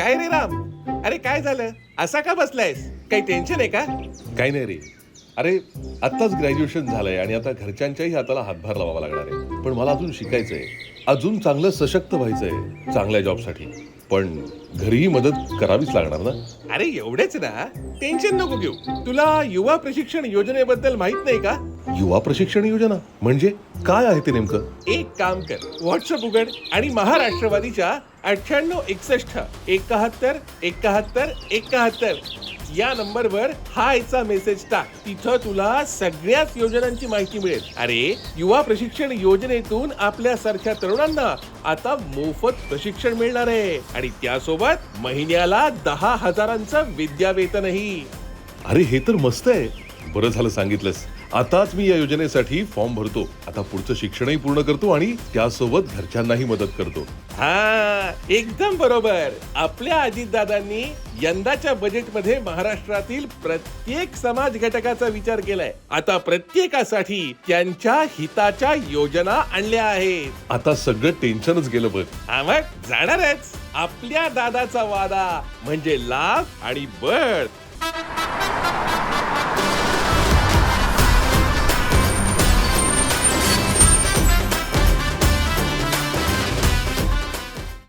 काय रे राम? अरे काय झालं? असा का बसलायस? काही टेन्शन आहे का? काही नाही रे. अरे आत्ताच ग्रॅज्युएशन झालंय आणि आता घरच्यांच्याही हाताला हातभार लावावा लागणार आहे. पण मला अजून शिकायचंय. अजून चांगलं सशक्त व्हायचंय चांगल्या जॉबसाठी पण घरीही मदत करावीच लागणार ना? अरे एवढेच ना. टेन्शन नको घेऊ. तुला युवा प्रशिक्षण योजनेबद्दल माहीत नाही का? युवा प्रशिक्षण योजना. म्हणजे काय आहे ते नेमकं? एक काम कर. व्हॉट्सअप उघड आणि महाराष्ट्रवादीच्या अठ्ठ्याण्णव एकसष्ट एकाहत्तर एकाहत्तर एकाहत्तर या नंबरवर हायचा मेसेज टाक. तिथं तुला सगळ्याच योजनांची माहिती मिळेल. अरे युवा प्रशिक्षण योजनेतून आपल्यासारख्या तरुणांना आता मोफत प्रशिक्षण मिळणार आहे. आणि त्यासोबत महिन्याला दहा हजारांचं विद्यावेतनही. अरे हे तर मस्त आहे. बरं झालं सांगितलंस. आताच मी या योजनेसाठी फॉर्म भरतो. आता पुढचं शिक्षणही पूर्ण करतो आणि त्यासोबत घरच्यांनाही मदत करतो. हा एकदम बरोबर. आपल्या अजितदादांनी यंदाच्या बजेटमध्ये महाराष्ट्रातील प्रत्येक समाज घटकाचा विचार केलाय. आता प्रत्येकासाठी त्यांच्या हिताच्या योजना आणल्या आहेत. आता सगळं टेन्शनच गेलं बघ. हा मग जाणारच. आपल्या दादाचा वादा म्हणजे लाभ आणि बळ.